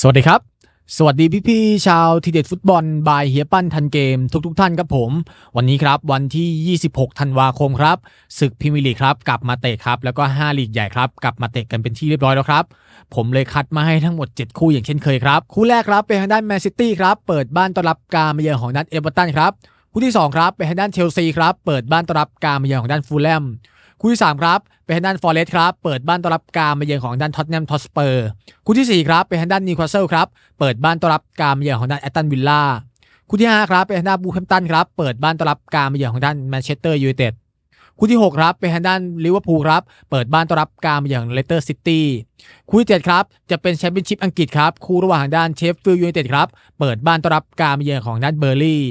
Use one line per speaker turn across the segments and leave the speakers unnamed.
สวัสดีครับ สวัสดีพี่ๆชาวทีเด็ดฟุตบอลบายเฮียปั้นทันเกมทุกๆทท่านครับผม วันนี้ครับวันที่ 26 ธันวาคมครับศึกพรีเมียร์ลีกครับกลับมาเตะครับ แล้วก็ 5 ลีกใหญ่ครับกลับมาเตะกันเป็นที่เรียบร้อยแล้วครับ ผมเลยคัดมาให้ทั้งหมด 7 คู่อย่างเช่นเคยครับ คู่แรกครับเป็นทางด้านแมนซิตี้ครับเปิดบ้านต้อนรับการมาเยือนของนัดเอเวอร์ตันครับ คู่ที่ 2 ครับเป็นทางด้านเชลซีครับเปิดบ้านต้อนรับการมาเยือนของด้านฟูลแลมคู่ที่ 3 ครับเป็นทางด้านฟอร์เรสต์ครับเปิดบ้านต้อนรับการมาเยือนของด้านท็อตแนมทอสเปอร์คู่ที่4ครับเป็นทางด้านนิวคาสเซิลครับเปิดบ้านต้อนรับการมาเยือนของด้านแอตตันวิลล่าคู่ที่5ครับเป็นทางด้านบูแฮมตันครับเปิดบ้านต้อนรับการมาเยือนของด้านแมนเชสเตอร์ยูไนเต็ดคู่ที่6ครับเป็นทางด้านลิเวอร์พูลครับเปิดบ้านต้อนรับการมาเยือนเลสเตอร์ซิตี้คู่ที่7ครับจะเป็นแชมเปี้ยนชิพอังกฤษครับคู่ระหว่างทางด้านเชฟฟิลด์ยูไนเต็ดครับเปิดบ้านต้อนรับการมาเยือนของด้านเบอร์ลี่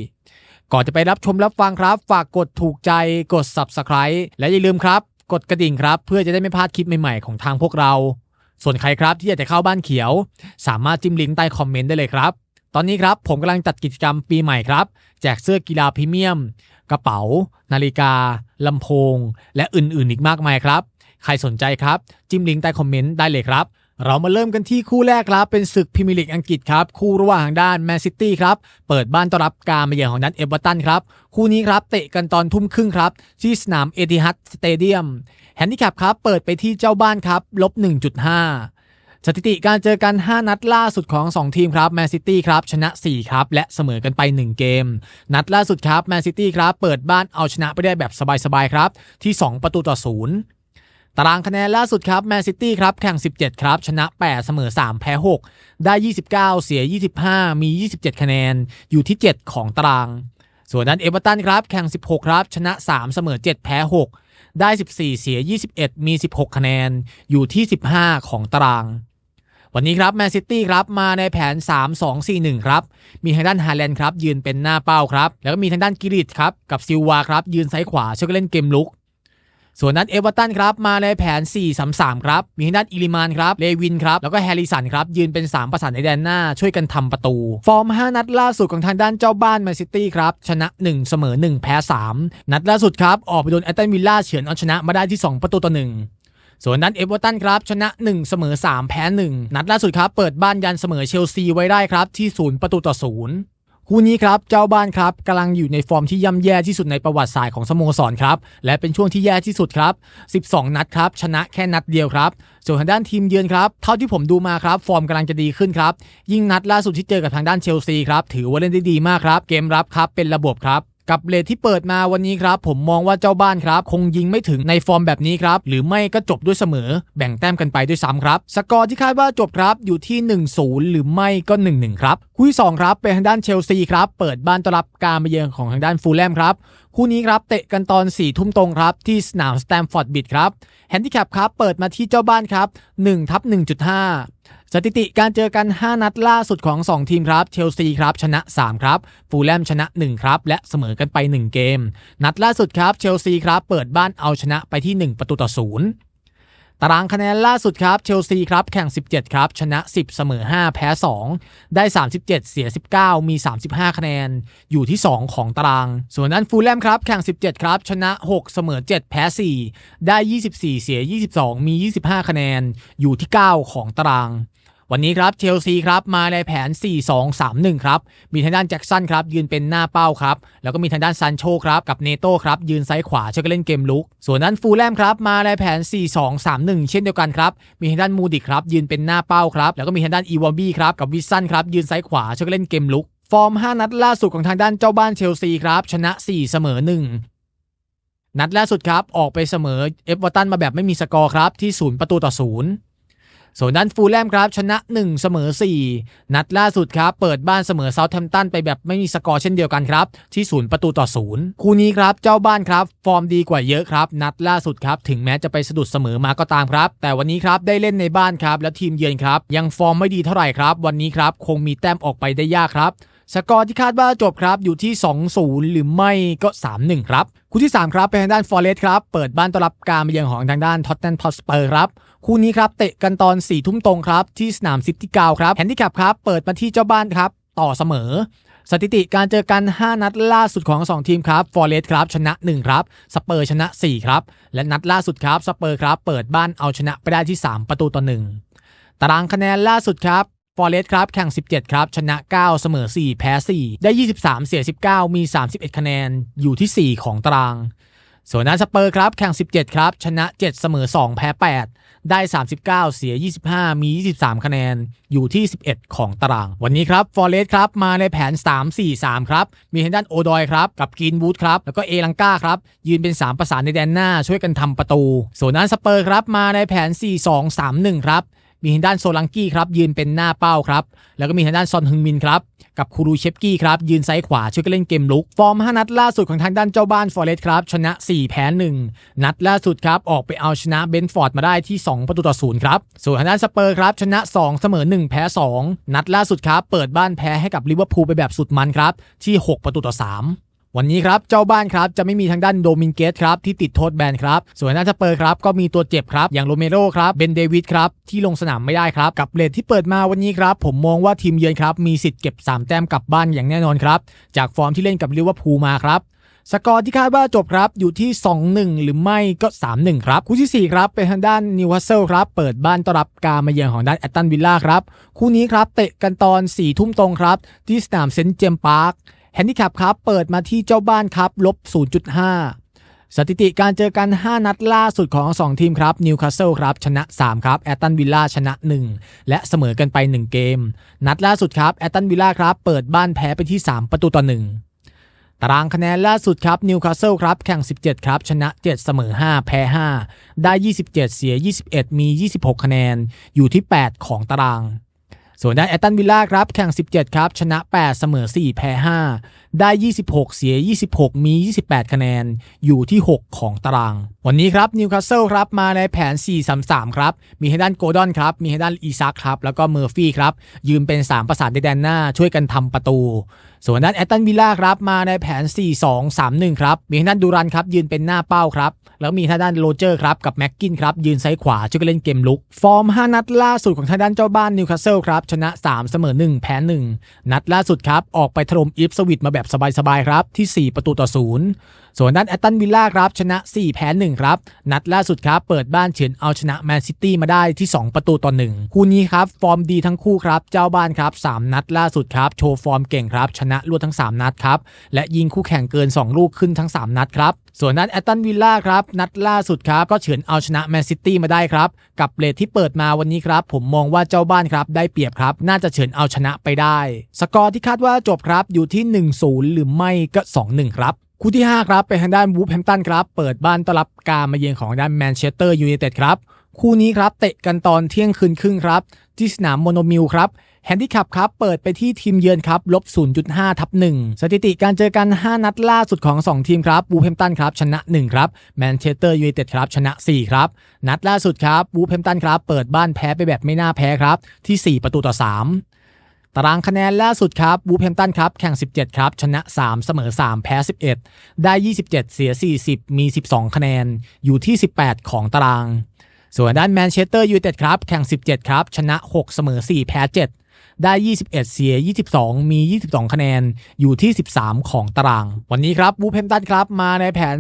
ก่อนจะไปรับชมรับฟังครับ ฝากกดถูกใจกด Subscribe และอย่าลืมครับ กดกระดิ่งครับ เพื่อจะได้ไม่พลาดคลิปใหม่ๆของทางพวกเรา ส่วนใครครับที่อยากจะเข้าบ้านเขียว สามารถจิ้มลิงก์ใต้คอมเมนต์ได้เลยครับ ตอนนี้ครับผมกำลังจัดกิจกรรมปีใหม่ครับ แจกเสื้อกีฬาพรีเมียม กระเป๋า นาฬิกาลำโพง และอื่นๆ อีกมากมายครับ ใครสนใจครับ จิ้มลิงก์ใต้คอมเมนต์ได้เลยครับ เรามาเริ่มกันที่คู่แรกครับ เป็นศึกพรีเมียร์ลีกอังกฤษครับ คู่ระหว่างด้านแมนซิตี้ครับ เปิดบ้านต้อนรับการมาเยือนของด้านเอเวอร์ตันครับ คู่นี้ครับ เตะกันตอนทุ่มครึ่งครับ ที่สนามเอติฮัดสเตเดียมแฮนดิแคปครับ เปิดไปที่เจ้าบ้านครับลบ 1.5 สถิติการเจอกัน 5 นัดล่าสุดของ 2 ทีมครับแมนซิตี้ครับ ชนะ 4 ครับ และเสมอกันไป 1 เกม นัดล่าสุดครับแมนซิตี้ครับเปิดบ้านเอาชนะไปได้แบบสบายๆครับที่ 2 ประตูต่อ0 ตารางคะแนนล่าสุดครับแมนซิตี้ครับแข่ง 17 ครับ ชนะ 8 เสมอ 3 แพ้ 6 ได้ 29 เสีย 25 มี 27 คะแนนอยู่ที่ 7 ของตาราง ส่วนนั้นเอเวอร์ตันครับแข่ง 16 ครับ ชนะ 3 เสมอ 7 แพ้ 6 ได้ 14 เสีย 21 มี 16 คะแนนอยู่ที่ 15 ของตาราง วันนี้ครับแมนซิตี้ครับมาในแผน 3-2-4-1 ครับ มีทางด้านฮาแลนด์ครับยืนเป็นหน้าเป้าครับ แล้วก็มีทางด้านกิริตครับกับซิลวาครับยืนซ้ายขวาช่วยกันเล่นเกมลุก ส่วนนั้นเอเวอร์ตันครับมาในแผน 4-3-3 ครับ มีทางด้านอิลิมานครับ เลวินครับ แล้วก็แฮร์ริสันครับ ยืนเป็น 3 ประสานในแดนหน้า ช่วยกันทำประตู ฟอร์ม 5 นัดล่าสุดของทางด้านเจ้าบ้านแมนซิตี้ครับ ชนะ 1 เสมอ 1 แพ้ 3 นัดล่าสุดครับ ออกไปโดนแอตตันวิลล่าเฉือนเอาชนะมาได้ที่ 2 ประตูต่อ1ส่วนนั้นเอเวอร์ตันครับชนะ 1 เสมอ 3 แพ้ 1 นัดล่าสุดครับ เปิดบ้านยันเสมอเชลซีไว้ได้ครับที่ 0 ประตูต่อ 0 คู่นี้ครับเจ้าบ้านครับกำลังอยู่ในฟอร์มที่ย่ำแย่ที่สุดในประวัติศาสตร์ของสโมสรครับและเป็นช่วงที่แย่ที่สุดครับ 12 นัดครับชนะแค่นัดเดียวครับส่วนทางด้านทีมเยือนครับเท่าที่ผมดูมาครับฟอร์มกำลังจะดีขึ้นครับยิ่งนัดล่าสุดที่เจอกับทางด้านเชลซีครับถือว่าเล่นได้ดีมากครับเกมรับครับเป็นระบบครับ กับเลทที่เปิดมาวันนี้ครับ ผมมองว่าเจ้าบ้านครับ คงยิงไม่ถึงในฟอร์มแบบนี้ครับ หรือไม่ก็จบด้วยเสมอ แบ่งแต้มกันไปด้วยซ้ำครับ สกอร์ที่คาดว่าจบครับ อยู่ที่ 1-0 หรือไม่ก็ 1-1 ครับ คู่ที่2ครับ เป็นทางด้านเชลซีครับ เปิดบ้านต้อนรับการมาเยือนของทางด้านฟูลแลมครับคู่นี้ครับ เตะกันตอน4ี่ทุ่มตรงครับ ที่สนามสแตมฟอร์ดบิดครับแฮนดิแคปครับ เปิดมาที่เจ้าบ้านครับ1ทับ1.5 สถิติการเจอกัน 5 นัดล่าสุดของ 2 ทีมครับ เชลซีครับชนะ 3 ครับ ฟูลแลมชนะ 1 ครับ และเสมอกันไป 1 เกม นัดล่าสุดครับ เชลซีครับ เปิดบ้านเอาชนะไปที่ 1 ประตูต่อ0 ตารางคะแนนล่าสุดครับเชลซีครับแข่ง 17 ครับ ชนะ 10 เสมอ 5 แพ้ 2 ได้ 37 เสีย 19 มี 35 คะแนน อยู่ที่ 2 ของตาราง ส่วนนั้นฟูลแลมครับแข่ง 17 ครับ ชนะ 6 เสมอ 7 แพ้ 4 ได้ 24 เสีย 22 มี 25 คะแนน อยู่ที่ 9 ของตาราง วันนี้ครับเชลซีครับมาในแผน 4-2-3-1 ครับ มีทางด้านแจ็คสันครับยืนเป็นหน้าเป้าครับ แล้วก็มีทางด้านซันโชครับกับเนโต้ครับยืนซ้ายขวาช่วยกันเล่นเกมลุก ส่วนนั้นฟูลแลมครับมาในแผน 4-2-3-1 เช่นเดียวกันครับ มีทางด้านมูดิกครับยืนเป็นหน้าเป้าครับ แล้วก็มีทางด้านอีวอมบี้ครับกับวิสซันครับยืนซ้ายขวาช่วยกันเล่นเกมลุก ฟอร์ม 5 นัดล่าสุดของทางด้านเจ้าบ้านเชลซีครับชนะ 4 เสมอ 1นัดล่าสุดครับ ออกไปเสมอเอฟเวอร์ตันมาแบบไม่มีสกอร์ครับ ที่ 0 ประตูต่อ 0 ส่วนด้านฟูลแลมครับชนะ 1 เสมอ 4 นัดล่าสุดครับ เปิดบ้านเสมอเซาท์แฮมป์ตันไปแบบไม่มีสกอร์เช่นเดียวกันครับ ที่0ประตูต่อ0คู่นี้ครับ เจ้าบ้านครับ ฟอร์มดีกว่าเยอะครับ นัดล่าสุดครับ ถึงแม้จะไปสะดุดเสมอมาก็ตามครับ แต่วันนี้ครับได้เล่นในบ้านครับ แล้วทีมเยือนครับ ยังฟอร์มไม่ดีเท่าไหร่ครับ วันนี้ครับคงมีแต้มออกไปได้ยากครับสกอร์ที่คาดว่าจบครับอยู่ที่ 2-0 หรือไม่ก็ 3-1 ครับ คู่ที่ 3 ครับเป็นทางด้านฟอร์เรสต์ครับ เปิดบ้านต้อนรับการมาเยือนของทางด้านท็อตแนมทอสเปอร์ครับ คู่นี้ครับเตะกันตอน4ทุ่มตรงครับที่สนามซิตี้กาวครับแฮนดิแคปครับเปิดมาที่เจ้าบ้านครับต่อเสมอ สถิติการเจอกัน 5 นัดล่าสุดของ 2 ทีมครับฟอร์เรสต์ครับชนะ 1 ครับสเปอร์ชนะ 4 ครับ และนัดล่าสุดครับสเปอร์ครับเปิดบ้านเอาชนะไปได้ที่ 3 ประตูต่อ1ตารางคะแนนล่าสุดครับฟอร์เรสครับแข่ง 17 ครับ ชนะ 9 เสมอ 4 แพ้ 4 ได้ 23 เสีย 19 มี 31 คะแนนอยู่ที่ 4 ของตาราง ส่วนนันสเปอร์ครับแข่ง 17 ครับ ชนะ 7 เสมอ 2 แพ้ 8 ได้ 39 เสีย 25 มี 23 คะแนนอยู่ที่ 11 ของตาราง วันนี้ครับฟอร์เรสครับ มาในแผน 3-4-3 ครับ มีทางด้านโอดอยครับ กับกรีนวูดครับ แล้วก็เอลังกาครับ ยืนเป็น 3 ประสานในแดนหน้าช่วยกันทำประตู ส่วนนันสเปอร์ครับ มาในแผน 4-2-3-1 ครับ มีทางด้านโซลังกี้ครับยืนเป็นหน้าเป้าครับ แล้วก็มีทางด้านซอนฮึงมินครับ กับคูรูเชฟกี้ครับยืนซ้ายขวาช่วยกันเล่นเกมลุก ฟอร์ม 5 นัดล่าสุดของทางด้านเจ้าบ้านฟอร์เรสต์ครับชนะ 4 แพ้ 1 นัดล่าสุดครับออกไปเอาชนะเบนฟอร์ดมาได้ที่ 2 ประตูต่อศูนย์ครับส่วนทางด้านสเปอร์ครับชนะ 2 เสมอ 1 แพ้ 2 นัดล่าสุดครับเปิดบ้านแพ้ให้กับลิเวอร์พูลไปแบบสุดมันครับที่ 6 ประตูต่อ 3 วันนี้ครับเจ้าบ้านครับจะไม่มีทางด้านโดมินเกสครับที่ติดโทษแบนครับ ส่วนด้าสเปอร์ครับก็มีตัวเจ็บครับอย่างโรเมโรครับเบนเดวิดครับที่ลงสนามไม่ได้ครับ กับเลทที่เปิดมาวันนี้ครับผมมองว่าทีมเยือนครับมีสิทธิ์เก็บ 3 แต้มกลับบ้านอย่างแน่นอนครับจากฟอร์มที่เล่นกับลิเวอร์พูลมาครับสกอร์ที่คาดว่าจบครับอยู่ที่ 2-1 หรือไม่ก็ 3-1 ครับ คู่ที่ 4 ครับเป็นทางด้านนิวคาสเซิลครับเปิดบ้านต้อนรับการมาเยือนของด้านแอตตันวิลล่าครับ คู่นี้ครับเตะกันตอน 4 ทุ่มตรงครับ ที่สนามเซนต์เจมส์พาร์ค แฮนดิแคปครับ เปิดมาที่เจ้าบ้านครับลบ 0.5 สถิติการเจอกัน 5 นัดล่าสุดของ 2 ทีมครับนิวคาสเซิลครับ ชนะ 3 ครับแอตตันวิลล่าชนะ 1 และเสมอกันไป 1 เกม นัดล่าสุดครับแอตตันวิลล่าครับ เปิดบ้านแพ้ไปที่ 3 ประตูต่อ 1 ตารางคะแนนล่าสุดครับนิวคาสเซิลครับ แข่ง 17 ครับ ชนะ 7 เสมอ 5 แพ้ 5 ได้ 27 เสีย 21 มี 26 คะแนนอยู่ที่ 8 ของตาราง ส่วนด้านแอตตันวิลล่าครับแข่ง 17 ครับ ชนะ 8 เสมอ 4 แพ้ 5ได้ 26 เสีย 26 มี 28 คะแนน อยู่ที่ 6 ของตาราง วันนี้ครับนิวคาสเซิลครับ มาในแผน 4-3-3 ครับ มีให้ด้านโกดอนครับ มีให้ด้านอีซักครับ แล้วก็เมอร์ฟี่ครับ ยืนเป็น 3 ประสานในแดนหน้า ช่วยกันทำประตู ส่วนด้านแอตตันวิลล่าครับ มาในแผน 4-2-3-1 ครับ มีให้ด้านดูรันครับ ยืนเป็นหน้าเป้าครับ แล้วมีทางด้านโรเจอร์ครับ กับแม็กกินครับ ยืนซ้ายขวา ช่วยกันเล่นเกมลุก ฟอร์ม 5 นัดล่าสุดของทางด้านเจ้าบ้านนิวคาสเซิลครับ ชนะ 3 เสมอ 1 แพ้ 1 นัดล่าสุดครับ ออกไปถล่มอิฟสวิตมาแบบสบายๆครับที่ 4 ประตูต่อ0 ส่วนด้านแอตตันวิลล่าครับชนะ 4 แพ้ 1 ครับ นัดล่าสุดครับ เปิดบ้านเฉือนเอาชนะแมนซิตี้มาได้ที่ 2 ประตูต่อ1คู่นี้ครับ ฟอร์มดีทั้งคู่ครับ เจ้าบ้านครับ 3 นัดล่าสุดครับ โชว์ฟอร์มเก่งครับ ชนะรวดทั้ง 3 นัดครับ และยิงคู่แข่งเกิน 2 ลูกขึ้นทั้ง 3 นัดครับส่วนด้านแอตตันวิลล่าครับ นัดล่าสุดครับ ก็เฉือนเอาชนะแมนซิตี้มาได้ครับ กับเลทที่เปิดมาวันนี้ครับ ผมมองว่าเจ้าบ้านครับ ได้เปรียบครับ น่าจะเฉือนเอาชนะไปได้ สกอร์ที่คาดว่าจบครับอยู่ที่ 1-0 หรือไม่ก็ 2-1 ครับ คู่ที่ 5 ครับ เป็นทางด้านวูฟแฮมตันครับ เปิดบ้านต้อนรับการมาเยือนของด้านแมนเชสเตอร์ยูไนเต็ดครับ คู่นี้ครับ เตะกันตอนเที่ยงคืนครึ่งครับ ที่สนามโมโนมิลครับแฮนดิแคปครับ เปิดไปที่ทีมเยือนครับลบ 0.5 ทับ 1 สถิติการเจอกัน 5 นัดล่าสุดของ 2 ทีมครับวูฟแฮมตันครับ ชนะ 1 ครับ แมนเชสเตอร์ยูไนเต็ดครับ ชนะ 4 ครับ นัดล่าสุดครับวูฟแฮมตันครับ เปิดบ้านแพ้ไปแบบไม่น่าแพ้ครับ ที่ 4 ประตูต่อ 3 ตารางคะแนนล่าสุดครับวูเพมตันครับ แข่ง 17 ครับ ชนะ 3 เสมอ 3 แพ้ 11 ได้ 27 เสีย 40 มี 12 คะแนน อยู่ที่ 18 ของตาราง ส่วนด้านแมนเชสเตอร์ยูไนเต็ดครับ แข่ง 17 ครับ ชนะ 6 เสมอ 4 แพ้ 7 ได้ 21 เสีย 22 มี 22 คะแนนอยู่ที่ 13 ของตาราง วันนี้ครับวูฟแฮมตันครับมาในแผน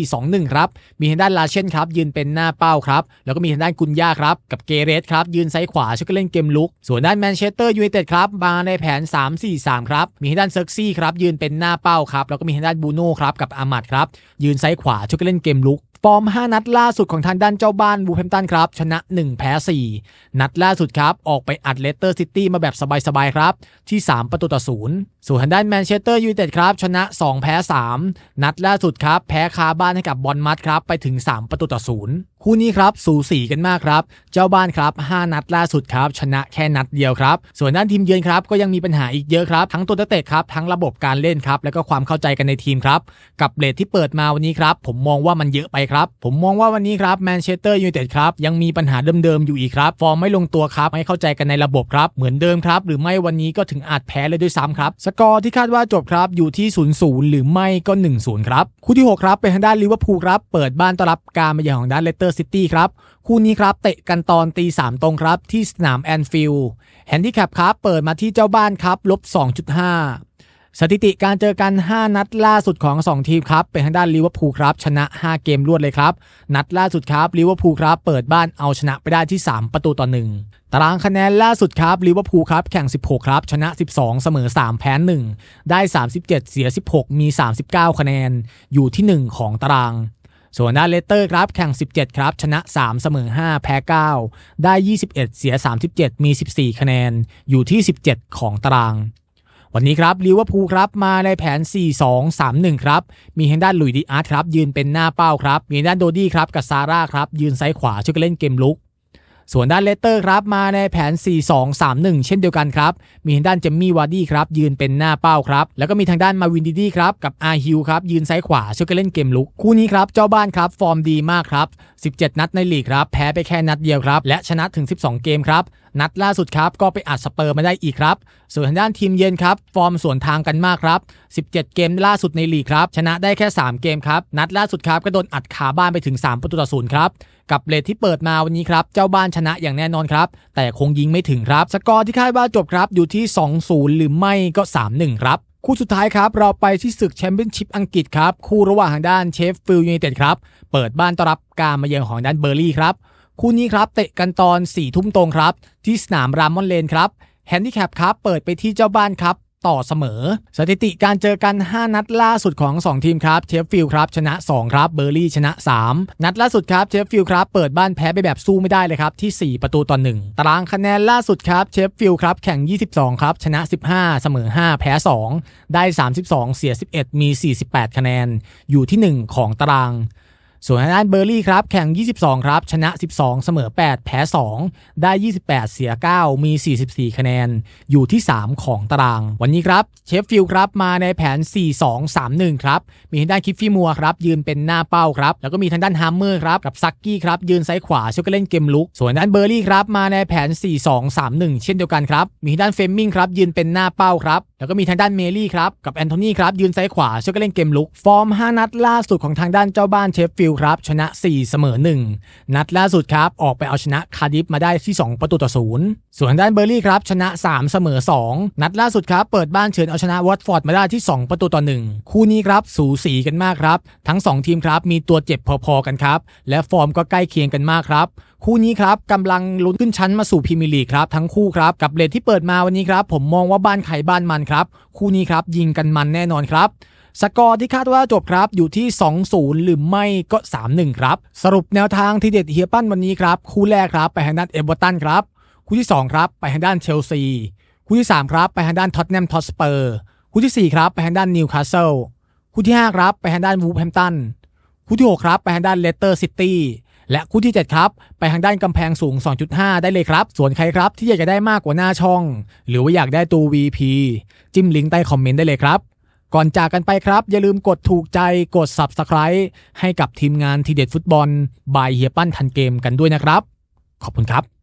3-4-2-1 ครับ มีทางด้านลาเช่นครับ ยืนเป็นหน้าเป้าครับ แล้วก็มีทางด้านกุนย่าครับ กับเกเรสครับ ยืนซ้ายขวาช่วยกันเล่นเกมลุก ส่วนด้านแมนเชสเตอร์ยูไนเต็ดครับมาในแผน 3-4-3 ครับ มีทางด้านเซิร์กซี่ครับยืนเป็นหน้าเป้าครับแล้วก็มีทางด้านบูโน่ครับกับอามัดครับยืนซ้ายขวาช่วยกันเล่นเกมลุก ฟอร์ม 5 นัดล่าสุดของทางด้านเจ้าบ้านบูแฮมตันครับ ชนะ 1 แพ้ 4 นัดล่าสุดครับ ออกไปอัดเลสเตอร์ซิตี้มาแบบสบายๆครับ ที่ 3 ประตูต่อ0ส่วนทางด้านแมนเชสเตอร์ยูไนเต็ดครับ ชนะ 2 แพ้ 3 นัดล่าสุดครับ แพ้คาบ้านให้กับบอลมัดครับ ไปถึง 3 ประตูต่อ0คู่นี้ครับสูสีกันมากครับ เจ้าบ้านครับ 5 นัดล่าสุดครับ ชนะแค่นัดเดียวครับ ส่วนด้านทีมเยือนครับก็ยังมีปัญหาอีกเยอะครับ ทั้งตัวนักเตะครับทั้งระบบการเล่นครับแล้วก็ความเข้าใจกันในทีมครับกับเลทที่เปิดมาวันนี้ครับผมมองว่ามันเยอะไปครับ ผมมองว่าวันนี้ครับแมนเชสเตอร์ยูไนเต็ดครับยังมีปัญหาเดิมๆอยู่อีกครับฟอร์มไม่ลงตัวครับไม่เข้าใจกันในระบบครับเหมือนเดิมครับ หรือไม่วันนี้ก็ถึงอาจแพ้เลยด้วยซ้ำครับสกอร์ที่คาดว่าจบครับอยู่ที่ 0-0 หรือไม่ก็ 1-0 ครับคู่ที่ 6 ครับเป็นทางด้านลิเวอร์พูลครับเปิดบ้านต้อนรับการมาเยือนของด้านเลสเตอร์ซิตี้ครับคู่นี้ครับเตะกันตอนตีสามตรงครับที่สนามแอนฟิลด์แฮนดิแคปครับเปิดมาที่เจ้าบ้านครับลบ2.5 สถิติการเจอกัน 5 นัดล่าสุดของ 2 ทีมครับ เป็นทางด้านลิเวอร์พูลครับ ชนะ 5 เกมรวดเลยครับ นัดล่าสุดครับลิเวอร์พูลครับ เปิดบ้านเอาชนะไปได้ที่ 3 ประตูต่อ 1ตารางคะแนนล่าสุดครับลิเวอร์พูลครับแข่ง 16 ครับ ชนะ 12 เสมอ 3 แพ้ 1 ได้ 37 เสีย 16 มี 39 คะแนน อยู่ที่ 1 ของตาราง ส่วนด้านเลสเตอร์ครับแข่ง 17 ครับ ชนะ 3 เสมอ 5 แพ้ 9 ได้ 21 เสีย 37 มี 14 คะแนน อยู่ที่ 17 ของตาราง วันนี้ครับลิเวอร์พูลครับมาในแผน 4-2-3-1 ครับ มีทางด้านลุยดีอาร์ตครับ ยืนเป็นหน้าเป้าครับ มีทางด้านโดดี้ครับกับซาร่าครับ ยืนซ้ายขวาช่วยกันเล่นเกมลุก ส่วนด้านเลสเตอร์ครับมาในแผน 4-2-3-1 เช่นเดียวกันครับ มีทางด้านเจมมี่วาร์ดี้ครับ ยืนเป็นหน้าเป้าครับ แล้วก็มีทางด้านมาวินดิดี้ครับกับอาฮิวครับยืนซ้ายขวาช่วยกันเล่นเกมลุก คู่นี้ครับเจ้าบ้านครับฟอร์มดีมากครับ 17 นัดในลีกครับแพ้ไปแค่นัดเดียวครับและชนะถึง 12 เกมครับนัดล่าสุดครับก็ไปอัดสเปอร์มาได้อีกครับ ส่วนทางด้านทีมเยือนครับ ฟอร์มสวนทางกันมากครับ 17 เกมล่าสุดในลีกครับ ชนะได้แค่ 3 เกมครับ นัดล่าสุดครับก็โดนอัดขาบ้านไปถึง 3 ประตูต่อศูนย์ครับกับเลทที่เปิดมาวันนี้ครับ เจ้าบ้านชนะอย่างแน่นอนครับ แต่คงยิงไม่ถึงครับ สกอร์ที่คาดว่าจบครับ อยู่ที่ 2-0 หรือไม่ก็ 3-1 ครับ คู่สุดท้ายครับ เราไปที่ศึกแชมเปี้ยนชิพอังกฤษครับ คู่ระหว่างทางด้านเชฟฟิลด์ยูไนเต็ดครับ เปิดบ้านต้อนรับการมาเยือนของด้านเบอร์ลี่ครับ คู่นี้ครับเตะกันตอน4ี่ทุ่มตรงครับ ที่สนามรามอนเลนครับแฮนดิแคปครับเปิดไปที่เจ้าบ้านครับต่อเสมอ สถิติการเจอกัน 5 นัดล่าสุดของ 2 ทีมครับเชฟฟิลด์ครับชนะ 2 ครับเบอร์ลี่ชนะ 3 นัดล่าสุดครับเชฟฟิลด์ครับเปิดบ้านแพ้ไปแบบสู้ไม่ได้เลยครับที่ 4 ประตูต่อ1ตารางคะแนนล่าสุดครับเชฟฟิลด์ครับแข่ง 22 ครับชนะ 15 เสมอ 5 แพ้ 2 ได้ 32 เสีย 11 มี 48 คะแนน อยู่ที่ 1 ของตาราง ส่วนทางด้านเบอร์ลี่ครับแข่ง 22 ครับ ชนะ 12 เสมอ 8 แพ้ 2 ได้ 28 เสีย 9 มี 44 คะแนน อยู่ที่ 3 ของตาราง วันนี้ครับ เชฟฟิลด์ครับ มาในแผน 4-2-3-1 ครับ มีทางด้านคิฟฟี่มัวครับ ยืนเป็นหน้าเป้าครับ แล้วก็มีทางด้านฮัมเมอร์ครับ กับซักกี้ครับ ยืนซ้ายขวาช่วยกันเล่นเกมลุก ส่วนด้านเบอร์ลี่ครับ มาในแผน 4-2-3-1 เช่นเดียวกันครับ มีทางด้านเฟมมิงครับ ยืนเป็นหน้าเป้าครับ แล้วก็มีทางด้านเมลี่ครับ กับแอนโทนีครับ ยืนซ้ายขวาช่วยกันเล่นเกมลุก ฟอร์ม 5 นัดล่าสุดของทางด้านเจ้าบ้านเชฟฟิลด์ครับชนะ 4 เสมอ 1 นัดล่าสุดครับ ออกไปเอาชนะคาร์ดิฟมาได้ที่ 2 ประตูต่อศูนย์ส่วนด้านเบอร์ลี่ครับ ชนะ 3 เสมอ 2 นัดล่าสุดครับ เปิดบ้านเฉือนเอาชนะวอตฟอร์ดมาได้ที่ 2 ประตูต่อ 1 คู่นี้ครับสูสีกันมากครับ ทั้ง 2 ทีมครับมีตัวเจ็บพอๆกันครับ และฟอร์มก็ใกล้เคียงกันมากครับคู่นี้ครับกำลังลุ้นขึ้นชั้นมาสู่พรีเมียร์ลีกครับทั้งคู่ครับกับเลทที่เปิดมาวันนี้ครับผมมองว่าบ้านใครบ้านมันครับ คู่นี้ครับยิงกันมันแน่นอนครับ สกอร์ที่คาดว่าจบครับอยู่ที่ 2-0 หรือไม่ก็ 3-1 ครับ สรุปแนวทางที่เด็ดเฮียปั้นวันนี้ครับ คู่แรกครับไปทางด้านเอเวอร์ตันครับ คู่ที่ 2 ครับไปทางด้านเชลซี คู่ที่ 3 ครับไปทางด้านท็อตแนมทอสเปอร์ คู่ทีสี่ 4 ครับไปทางด้านนิวคาสเซิล คู่ที่ 5 ครับไปทางด้านวูฟแฮมตัน คู่ที่ 6 ครับไปทางด้านเลสเตอร์ซิตี้และคู่ที่ 7 ครับ ไปทางด้านกำแพงสูง 2.5 ได้เลยครับ ส่วนใครครับที่อยากจะได้มากกว่าหน้าช่อง หรือว่าอยากได้ตัว VP จิ้มลิงก์ใต้คอมเมนต์ได้เลยครับ ก่อนจากกันไปครับ อย่าลืมกดถูกใจกด Subscribe ให้กับทีมงานทีเด็ดฟุตบอลบายเฮียปั้นทันเกมกันด้วยนะครับ ขอบคุณครับ